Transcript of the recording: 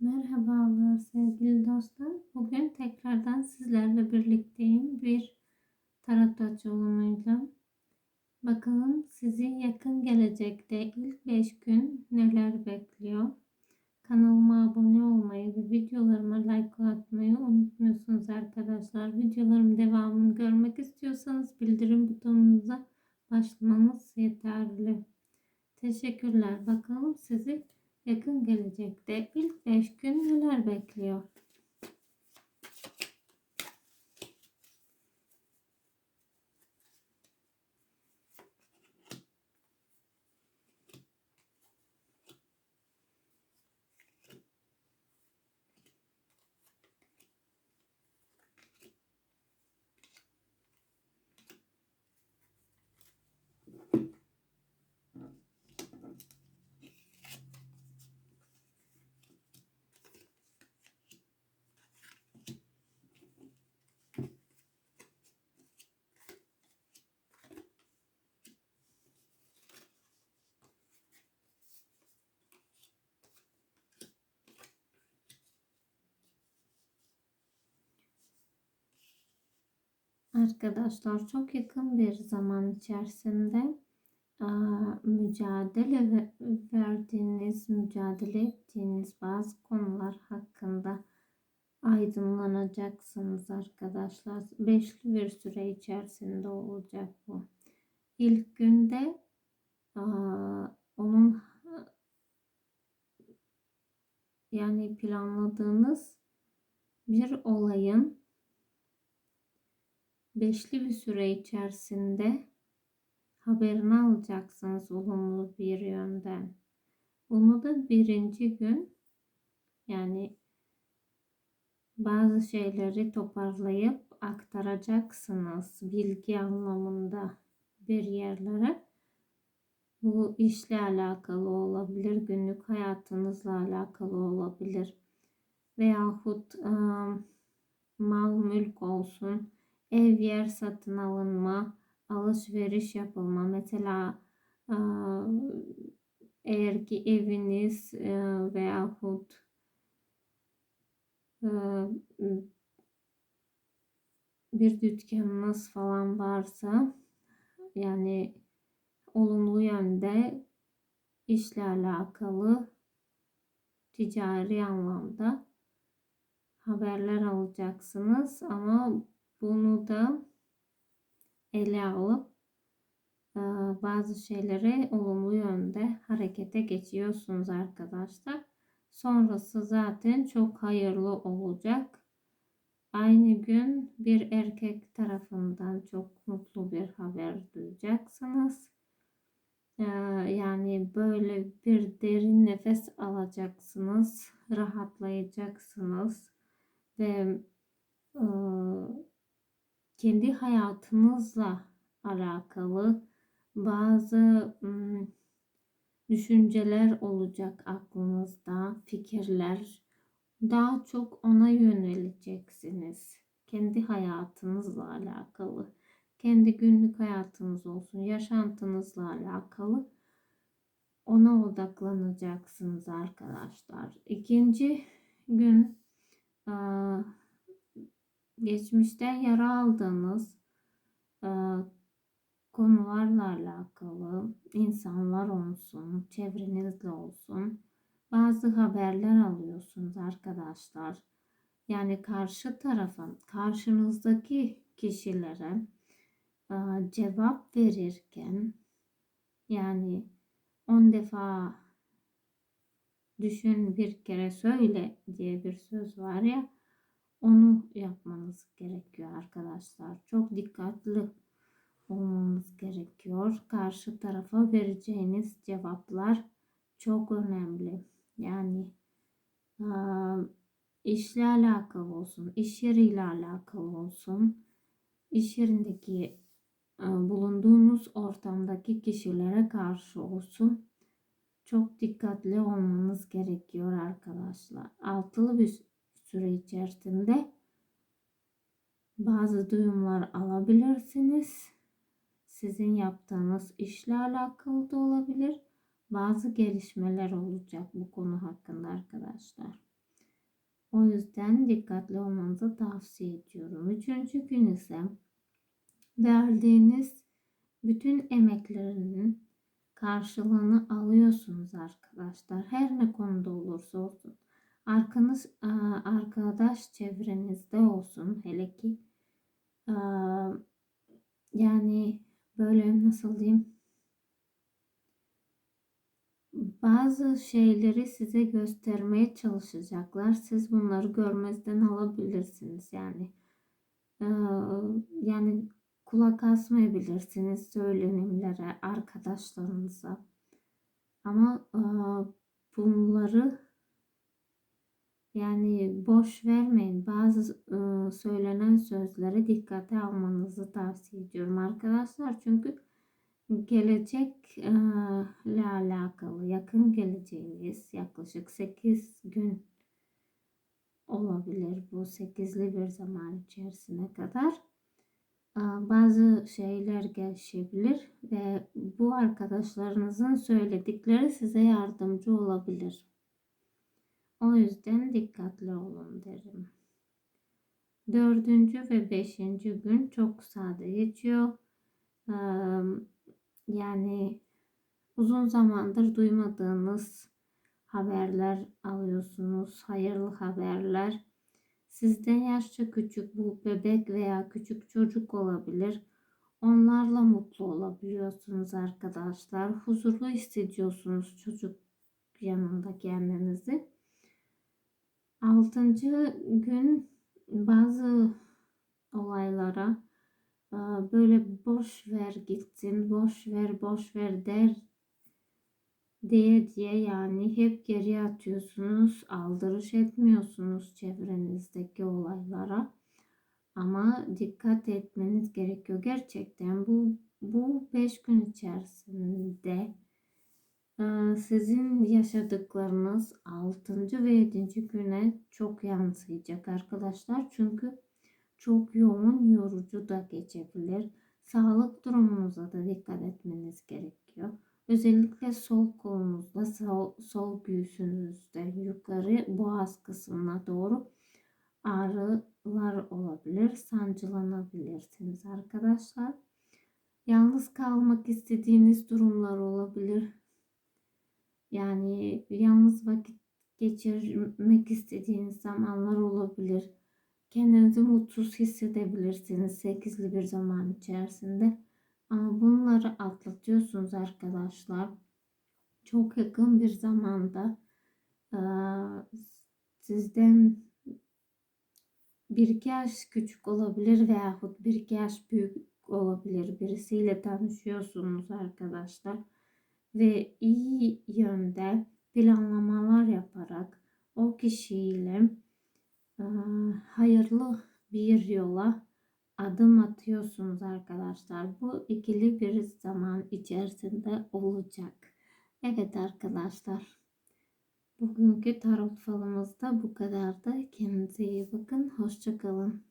Merhabalar sevgili dostlar. Bugün tekrardan sizlerle birlikteyim bir tarot açılımıyla. Bakalım sizi yakın gelecekte ilk 5 gün neler bekliyor. Kanalıma abone olmayı ve videolarıma like atmayı unutmuyorsunuz arkadaşlar. Videolarım devamını görmek istiyorsanız bildirim butonunuza başlamanız yeterli. Teşekkürler. Bakalım sizi yakın gelecekte ilk 5 gün neler bekliyor? Arkadaşlar çok yakın bir zaman içerisinde mücadele verdiğiniz, mücadele ettiğiniz bazı konular hakkında aydınlanacaksınız arkadaşlar. Beşli bir süre içerisinde olacak bu. İlk günde onun yani planladığınız bir olayın beşli bir süre içerisinde haberini alacaksınız olumlu bir yönden. Bunu da birinci gün yani bazı şeyleri toparlayıp aktaracaksınız bilgi anlamında bir yerlere. Bu işle alakalı olabilir, günlük hayatınızla alakalı olabilir. Veyahut ıı, mal mülk olsun, ev yer satın alınma, alışveriş yapılma. Mesela eğer ki eviniz veyahut bir dükkanınız falan varsa yani olumlu yönde işle alakalı ticari anlamda haberler alacaksınız ama bunu da ele alıp bazı şeyleri olumlu yönde harekete geçiyorsunuz arkadaşlar. Sonrası zaten çok hayırlı olacak. Aynı gün bir erkek tarafından çok mutlu bir haber duyacaksınız. Yani böyle bir derin nefes alacaksınız, rahatlayacaksınız ve kendi hayatınızla alakalı bazı düşünceler olacak aklınızda, fikirler. Daha çok ona yöneleceksiniz. Kendi hayatınızla alakalı. Kendi günlük hayatınız olsun, yaşantınızla alakalı ona odaklanacaksınız arkadaşlar. İkinci gün geçmişte yara aldığınız konularla alakalı insanlar olsun, çevrenizle olsun bazı haberler alıyorsunuz arkadaşlar. Yani karşı tarafın, karşınızdaki kişilere cevap verirken yani on defa düşün bir kere söyle diye bir söz var ya onu yapmanız gerekiyor arkadaşlar. Çok dikkatli olmanız gerekiyor. Karşı tarafa vereceğiniz cevaplar çok önemli. Yani işle alakalı olsun, iş yeriyle alakalı olsun, iş yerindeki bulunduğunuz ortamdaki kişilere karşı olsun çok dikkatli olmanız gerekiyor arkadaşlar. Altılı bir süre içerisinde bazı duyumlar alabilirsiniz. Sizin yaptığınız işle alakalı da olabilir. Bazı gelişmeler olacak bu konu hakkında arkadaşlar. O yüzden dikkatli olmanızı tavsiye ediyorum. Üçüncü gün ise verdiğiniz bütün emeklerinin karşılığını alıyorsunuz arkadaşlar. Her ne konuda olursa olsun. Arkanız, arkadaş çevrenizde olsun. Hele ki yani böyle nasıl diyeyim bazı şeyleri size göstermeye çalışacaklar. Siz bunları görmezden alabilirsiniz. Yani e, yani kulak asmayabilirsiniz söylenimlere, arkadaşlarınıza. Ama bunları yani boş vermeyin. Bazı e, söylenen sözlere dikkate almanızı tavsiye ediyorum arkadaşlar. Çünkü gelecekle alakalı yakın geleceğiniz yaklaşık 8 gün olabilir bu 8'li bir zaman içerisine kadar bazı şeyler gelişebilir ve bu arkadaşlarınızın söyledikleri size yardımcı olabilir. O yüzden dikkatli olun derim. Dördüncü ve beşinci gün çok sade geçiyor. Yani uzun zamandır duymadığınız haberler alıyorsunuz. Hayırlı haberler. Sizden yaşça küçük bu bebek veya küçük çocuk olabilir. Onlarla mutlu olabiliyorsunuz arkadaşlar. Huzurlu hissediyorsunuz çocuk yanında kendinizi. Altıncı gün bazı olaylara böyle boş ver gitsin, boş ver, boş ver der diye diye yani hep geri atıyorsunuz, aldırış etmiyorsunuz çevrenizdeki olaylara. Ama dikkat etmeniz gerekiyor. Gerçekten bu bu 5 gün içerisinde sizin yaşadıklarınız 6. ve 7. güne çok yansıyacak arkadaşlar. Çünkü çok yoğun yorucu da geçebilir. Sağlık durumunuza da dikkat etmeniz gerekiyor. Özellikle sol kolunuzda, sol, sol göğsünüzde yukarı boğaz kısmına doğru ağrılar olabilir. Sancılanabilirsiniz arkadaşlar. Yalnız kalmak istediğiniz durumlar olabilir. Yani yalnız vakit geçirmek istediğiniz zamanlar olabilir kendinizi mutsuz hissedebilirsiniz 8'li bir zaman içerisinde. Ama bunları atlatıyorsunuz arkadaşlar. Çok yakın bir zamanda sizden bir iki yaş küçük olabilir veyahut bir iki yaş büyük olabilir. Birisiyle tanışıyorsunuz arkadaşlar. Ve iyi yönde planlamalar yaparak o kişiyle hayırlı bir yola adım atıyorsunuz arkadaşlar. Bu ikili bir zaman içerisinde olacak. Evet arkadaşlar. Bugünkü tarot falımız da bu kadardı. Kendinize iyi bakın. Hoşçakalın.